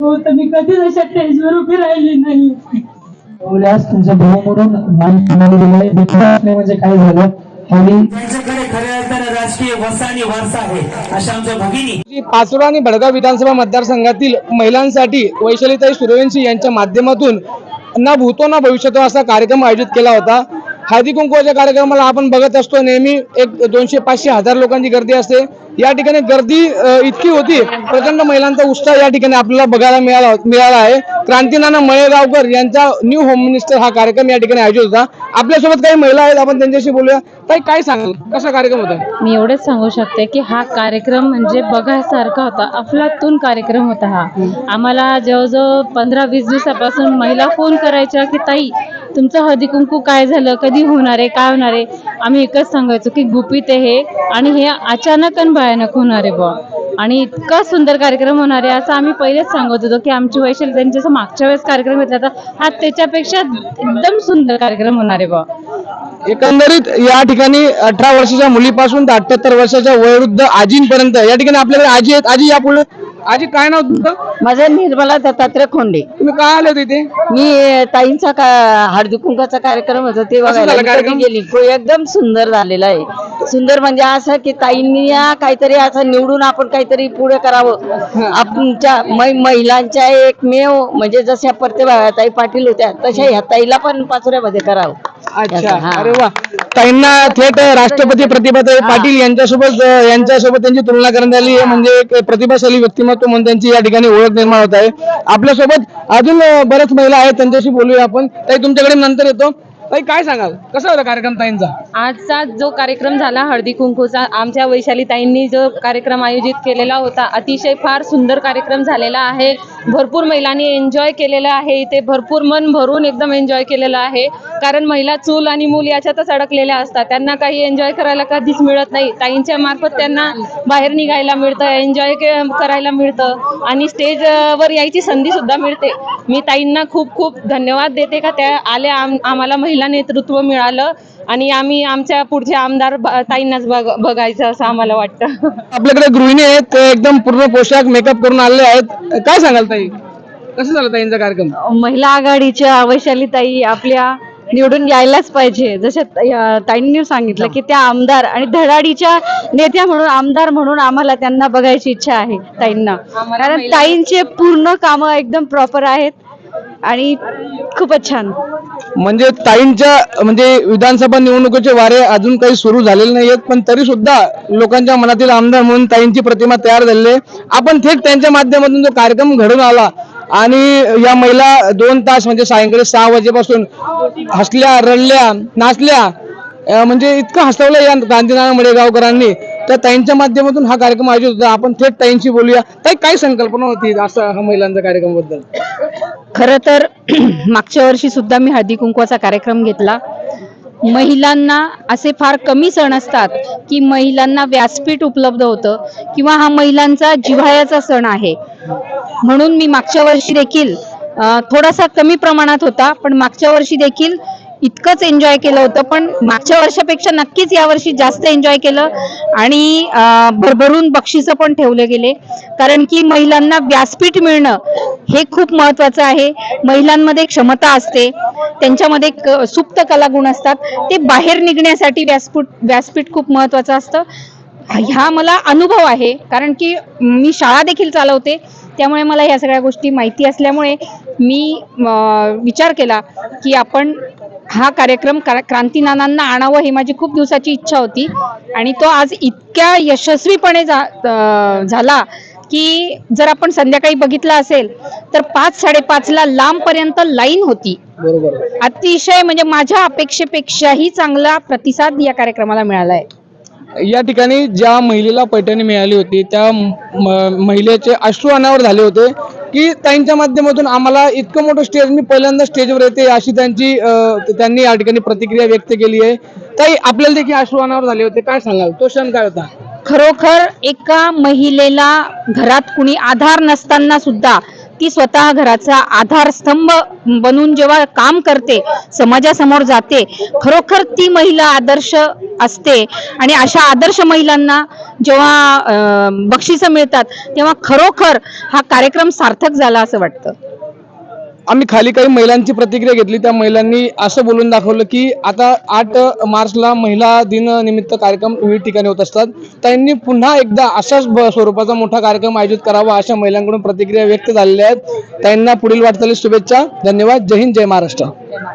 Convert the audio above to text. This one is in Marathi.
हो तर मी कधीच अशा स्टेजवर उभी राहिली नाही. बोलल्यास तुमचा भाऊ म्हणून मान सन्मान दिलाय दुःख असणे म्हणजे काय झालं? आणि त्यांच्याकडे खऱ्या अर्थानं राजकीय वसा आणि वारसा आहे अशा आमच्या भगिनी. पाचोरा आणि भडगाव विधानसभा मतदारसंघातील महिलांसाठी वैशालीताई सूर्यवंशी यांच्या माध्यमातून ना भूतो ना भविष्यतो असा कार्यक्रम आयोजित केला होता. हळदी कुंकवाच्या कार्यक्रमाला आपण बघत असतो. नेहमी एक दोनशे पाचशे हजार लोकांची गर्दी असते. या ठिकाणी गर्दी इतकी होती प्रचंड महिलांचा उत्साह या ठिकाणी आपल्याला बघायला मिळाला मिळाला आहे. क्रांतीनाना मळेगावकर यांचा न्यू होम मिनिस्टर हा कार्यक्रम या ठिकाणी आयोजित होता. आपल्यासोबत काही महिला आहेत आपण त्यांच्याशी बोलूया. ताई काय सांगाल? कसा कार्यक्रम होता? मी एवढंच सांगू शकते की हा कार्यक्रम म्हणजे बघायसारखा होता. अफलातून कार्यक्रम होता हा. आम्हाला जवळजवळ पंधरा वीस दिवसापासून महिला फोन करायच्या की ताई तुमचं हळदी कुंकू काय झालं? कधी होणार आहे? काय होणार आहे? आम्ही एकच सांगायचो की गुपित आहे हे आणि हे अचानक आणि भयानक होणार आहे बॉ आणि इतका सुंदर कार्यक्रम होणार आहे असं आम्ही पहिलेच सांगत होतो की आमची वैशाली त्यांच्या जसं मागच्या वेळेस कार्यक्रम घेतला होता हा त्याच्यापेक्षा एकदम सुंदर कार्यक्रम होणार आहे बॉ एकंदरीत या ठिकाणी अठरा वर्षाच्या मुलीपासून ते अठ्याहत्तर वर्षाच्या वयोवृद्ध आजींपर्यंत या ठिकाणी आपल्याकडे आजी आहेत? आजी या पुढे आजी काय नाव तुमचं? माझं निर्मला दत्तात्रय खोंडे. तुम्ही काय आले होते इथे? मी ताईंचा का हळदी कुंकाचा कार्यक्रम होता ते बघायला कार्यक्रम? गेली तो एकदम सुंदर झालेला आहे. सुंदर म्हणजे असं की ताईंनी काहीतरी असं निवडून आपण काहीतरी पुढे करावं. मै- महिलांच्या एकमेव म्हणजे जशा प्रतिभाताई पाटील होत्या तशा ह्या ताईला पण पाचोऱ्यामध्ये करावं. अच्छा. अरे वा. ताईंना थेट राष्ट्रपती प्रतिभाताई पाटील यांच्यासोबत यांच्यासोबत त्यांची तुलना करण्यात आली. म्हणजे एक प्रतिभाशाली व्यक्तिमत्व म्हणून त्यांची या ठिकाणी ओळख निर्माण होत आहे. आपल्यासोबत अजून बऱ्याच महिला आहेत त्यांच्याशी बोलूया आपण. ताई तुमच्याकडे नंतर येतो. ताई काय सांगाल? कसा होता कार्यक्रम ताईंचा? आजचा जो कार्यक्रम झाला हळदी कुंकूचा आमच्या वैशाली ताईंनी जो कार्यक्रम आयोजित केलेला होता अतिशय फार सुंदर कार्यक्रम झालेला आहे. भरपूर महिलांनी एन्जॉय केलेलं आहे. इथे भरपूर मन भरून एकदम एन्जॉय केलेलं आहे. कारण महिला चूल आणि मूल याच्यातच अडकलेल्या असतात. त्यांना काही एन्जॉय करायला कधीच मिळत नाही. ताईंच्या मार्फत त्यांना बाहेर निघायला मिळतं एन्जॉय करायला मिळतं आणि स्टेजवर यायची संधी सुद्धा मिळते. मी ताईंना खूप खूप धन्यवाद देते का त्या आल्या आम आम्हाला महिला नेतृत्व मिळालं आणि आम्ही आमच्या पुढचे आमदार ताईंनाच बघ बघायचं असं आम्हाला वाटतं. आपल्याकडे गृहिणी आहेत ते एकदम पूर्ण पोशाख मेकअप करून आलेले आहेत. काय सांगाल ताई? कसं झालं ताईंचा कार्यक्रम? महिला आघाडीच्या वैशालीताई आपल्या निवडून यायलाच पाहिजे. जसे ताईंनी सांगितलं की त्या आमदार आणि धडाडीच्या नेत्या म्हणून आमदार म्हणून आम्हाला त्यांना बघायची इच्छा आहे ताईंना. कारण ताईंचे पूर्ण कामं एकदम प्रॉपर आहेत. आणि खूपच छान. म्हणजे ताईंच्या म्हणजे विधानसभा निवडणुकीचे वारे अजून काही सुरू झालेले नाही आहेत पण तरी सुद्धा लोकांच्या मनातील आमदार म्हणून ताईंची प्रतिमा तयार झालेली आहे. आपण थेट त्यांच्या माध्यमातून जो कार्यक्रम घडून आला आणि या महिला दोन तास म्हणजे सायंकाळी सहा वाजेपासून हसल्या रडल्या नाचल्या म्हणजे इतकं हसवलं या गांधीनाना मडेगावकरांनी. तर ताईंच्या माध्यमातून हा कार्यक्रम आयोजित होता आपण थेट ताईंशी बोलूया. ताई काय संकल्पना होती असा हा महिलांचा कार्यक्रमबद्दल खरं तर मागच्या वर्षी सुद्धा मी हळदी कुंकवाचा कार्यक्रम घेतला. महिलांना असे फार कमी सण असतात की महिलांना व्यासपीठ उपलब्ध होतं किंवा हा महिलांचा जिव्हाळ्याचा सण आहे. म्हणून मी मागच्या वर्षी देखील थोडासा कमी प्रमाणात होता पण मागच्या वर्षी देखील इतकंच एन्जॉय केलं होतं पण मागच्या वर्षापेक्षा नक्कीच यावर्षी जास्त एन्जॉय केलं आणि भरभरून बक्षिसं पण ठेवले गेले. कारण की महिलांना व्यासपीठ मिळणं हे खूप महत्वाचं आहे. महिलांमध्ये क्षमता असते त्यांच्यामध्ये सुप्त कलागुण असतात. ते बाहेर निघण्यासाठी व्यासपीठ व्यासपीठ खूप महत्वाचं असतं. ह्या मला अनुभव आहे कारण की मी शाळा देखील चालवते त्यामुळे मला ह्या सगळ्या गोष्टी माहिती असल्यामुळे मी विचार केला की आपण हा कार्यक्रम क्रा- क्रांतीनानांना आणावं ही माझी खूप दिवसाची इच्छा होती. आणि तो आज इतक्या यशस्वीपणे झाला की जर आपण संध्याकाळी बघितला असेल तर पाच साडेपाचला लांबपर्यंत लाईन होती. अतिशय म्हणजे माझ्या अपेक्षेपेक्षाही चांगला प्रतिसाद या कार्यक्रमाला मिळाला आहे या ठिकाणी ज्या महिलेला पैठणी मिळाली होती त्या महिलेचे अश्रू अनावर झाले होते की त्यांच्या माध्यमातून आम्हाला इतकं मोठं स्टेज मी पहिल्यांदा स्टेजवर येते अशी त्यांची अं, त्यांनी या ठिकाणी प्रतिक्रिया व्यक्त केली आहे. ताई आपल्याला देखील अश्रू अनावर झाले होते काय सांगाल? तो क्षण काय होता? खरोखर एका महिलेला घरात कुणी आधार नसताना सुद्धा ती स्वतः घराचा आधारस्तंभ बनून जेव्हा काम करते समाजासमोर जाते खरोखर ती महिला आदर्श असते. आणि अशा आदर्श महिलांना जेव्हा बक्षिसं मिळतात तेव्हा खरोखर हा कार्यक्रम सार्थक झाला असं वाटतं. आम्ही खाली काही महिलांची प्रतिक्रिया घेतली. त्या महिलांनी असं बोलून दाखवलं की आता आठ मार्चला महिला दिन निमित्त कार्यक्रम विविध ठिकाणी होत असतात. त्यांनी पुन्हा एकदा अशाच स्वरूपाचा मोठा कार्यक्रम आयोजित करावा अशा महिलांकडून प्रतिक्रिया व्यक्त झालेल्या आहेत. त्यांना पुढील वाटचालीस शुभेच्छा. धन्यवाद. जय हिंद जय महाराष्ट्र.